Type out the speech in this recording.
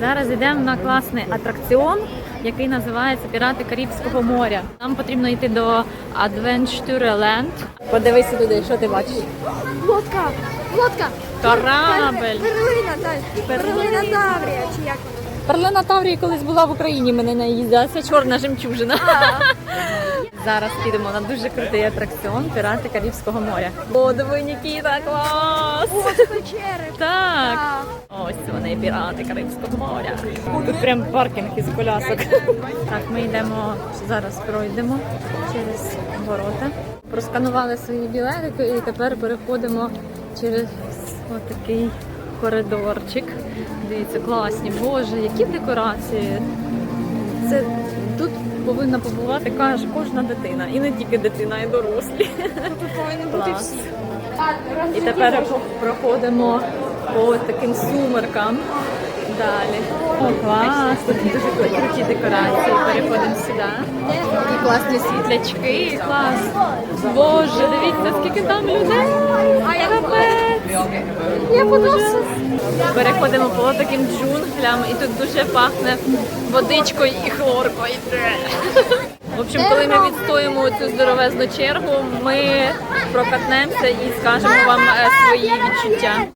Зараз йдемо на класний атракціон, який називається Пірати Карибського моря. Нам потрібно йти до Adventureland. Подивися туди, що ти бачиш? Лодка! Лодка! Корабель! Перлина. Перлина Таврія, чи як? Перлина Таврії колись була в Україні, мене не їздила. Це чорна жемчужина. Зараз підемо на дуже крутий атракціон Пірати Карибського моря. О, диви, Нікіта, клас! О, це печери. Так. Ось вони пірати Карибського моря. Тут прям паркінг із колясок. Так, ми йдемо зараз, пройдемо через ворота. Просканували свої білетики і тепер переходимо через отакий коридорчик. Дивіться, класні. Боже, які декорації. Це тут повинна побувати каже, кожна дитина. І не тільки дитина, і дорослі. Тут повинні бути всі. І тепер проходимо по таким сумеркам. Далі. О, клас! Тут дуже круті декорації. Переходимо сюди. Такі класні світлячки. Клас. Боже, дивіться, скільки там людей. Я Капець. Переходимо по таким джунглям, і тут дуже пахне водичкою і хлоркою. В общем, коли ми відстоїмо цю здоровезну чергу, ми прокатнемося і скажемо вам е, свої відчуття.